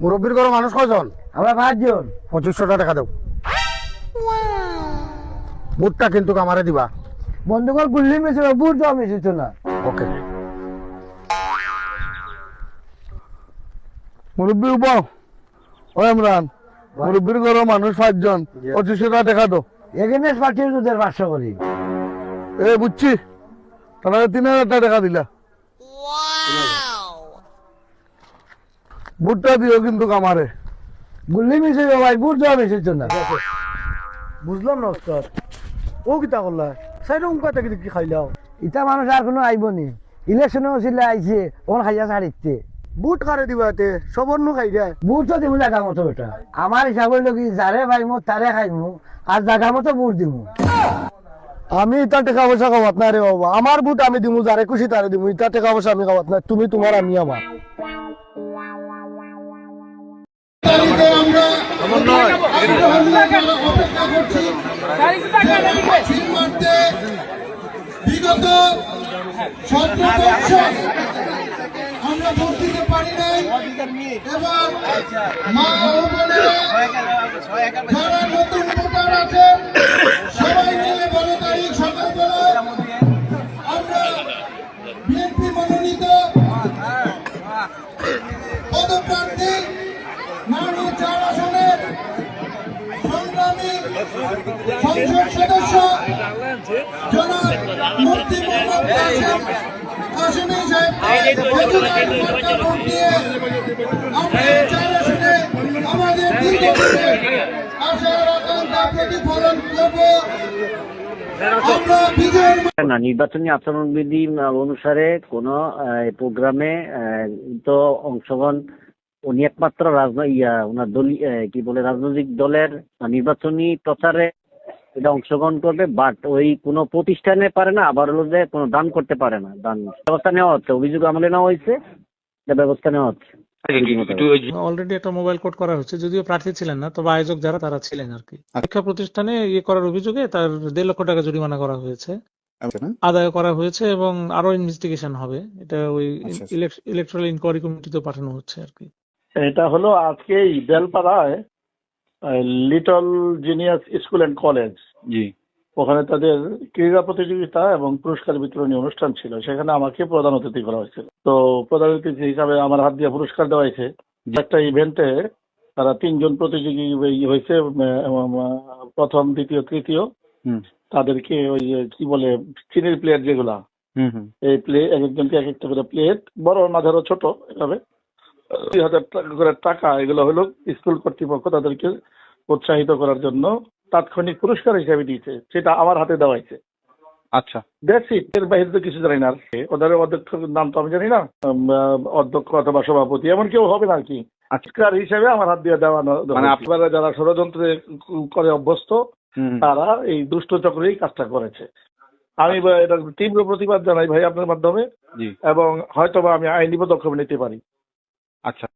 মুরব্বীর ঘরে মানুষ কজন আমরা পাঁচজন। পঁচিশশো টাকা দেব বুটটা কিন্তু আমারে দিবা। বন্ধুকর গুল্লি মিশে বুট দেওয়া মিশিত না। ওকে। মুরব্বী উপ ও ইমরান মুরব্বীর ঘর মানুষ পাঁচজন পঁচিশশো টাকা দেখা দো এখানে পাঠিয়ে তোদের পাঁচশো করি। এ বুঝছি। তাহলে তিন হাজার টাকা টাকা দিলা। বুটটা দিও কিন্তু কামারে। গুল্লি মিশে ভাই বুট দেওয়া মিশিত না। বুঝলাম না ওস্তাদ। ও কিতা করলা? সাইড উমকা থেকে কি খাইলাও। ইটা মানুষ আর কোনো আইব নি। ইলেকশনে ছিল আইছে ওখানে খাইয়া ছাড়িতে। বুট কারে দিবা তে সবর নু খাই দেয় বুট তো দিব জাগা মতো বেটা আমার হিসাব হইল কি যারে পাইমু তারে খাইমু আর জাগা মতো বুট দিমু। আমি ইটা টাকা পয়সা খাওয়াত না রে বাবা। আমার বুট আমি দিমু যারে খুশি তারে দিমু। ইটা টাকা পয়সা আমি খাওয়াত না তুমি তোমার আমি আমার। সতেরো বছর আমরা ভোট দিতে পারি নাই। এবং মা ও বোনেরা নতুন ভোটার আছে সংসদ সদস্য জনাব মুফতি সাহেব দিয়ে আমাদের না, নির্বাচনী আচরণবিধি অনুসারে কোন প্রোগ্রামে তো অংশগ্রহণ উনি একমাত্র রাজনৈতিক ইয়া ওনার দল কি বলে রাজনৈতিক দলের নির্বাচনী প্রচারে এটা অংশগ্রহণ করবে বাট ওই কোনো প্রতিষ্ঠানে পারে না আবার হলো যে কোনো দান করতে পারে না দান ব্যবস্থা নেওয়া হচ্ছে অভিযোগ আমলে নেওয়া হয়েছে ব্যবস্থা নেওয়া হচ্ছে। অলরেডি একটা মোবাইল কোড করা হচ্ছে যদিও প্রার্থী ছিলেন না তবে আয়োজক যারা তারা ছিলেন আর কি। শিক্ষা প্রতিষ্ঠানে ইয়ে করার অভিযোগে তার দেড় লক্ষ টাকা জরিমানা করা হয়েছে। আদায় করা হয়েছে এবং আরও ইনভেস্টিগেশন হবে এটা ওই ইলেকট্রাল ইনকোয়ারি কমিটিতে পাঠানো হচ্ছে আর কি। এটা হলো আজকে বেলপাড়ায় little genius school and college. জি। ওখানে তাদের ক্রীড়া প্রতিযোগিতা এবং পুরস্কার বিতরণী অনুষ্ঠান ছিল। সেখানে আমাকে প্রধান অতিথি করা হয়েছিল। তো প্রধান অতিথি হিসাবে আমার হাত দিয়ে পুরস্কার দেওয়া হয়েছে। একটা ইভেন্টে তারা তিনজন প্রতিযোগী হয়েছে প্রথম দ্বিতীয় তৃতীয়। হুম। তাদেরকে ওই কি বলে চিনির প্লেট যেগুলা এই প্লে এক একজনকে এক একটা করে প্লেট বড় মাঝারও ছোট এভাবে। দুই হাজার টাকা করে টাকা এগুলো হলো স্কুল কর্তৃপক্ষ তাদেরকে উৎসাহিত করার জন্য তাৎক্ষণিক পুরস্কার হিসেবে দিয়েছে। সেটা আমার হাতে দেওয়া হয়েছে। আচ্ছা। দ্যাটস ইট এর বাইরে তো কিছু জানি না আর কি। ওদের অধ্যক্ষের নাম তো আমি জানি না। অধ্যক্ষ অথবা সভাপতি এমন কেউ হবে না আর কি। আচ্ছা। পুরস্কার হিসেবে আমার হাত দিয়ে দেওয়া মানে আপনারা যারা ষড়যন্ত্রে করে অভ্যস্ত। তারা এই দুষ্ট চক্রেই কাজটা করেছে। আমি বা এটা তীব্র প্রতিবাদ জানাই ভাই আপনার মাধ্যমে। এবং হয়তোবা আমি আইনি পদক্ষেপ নিতে পারি। আচ্ছা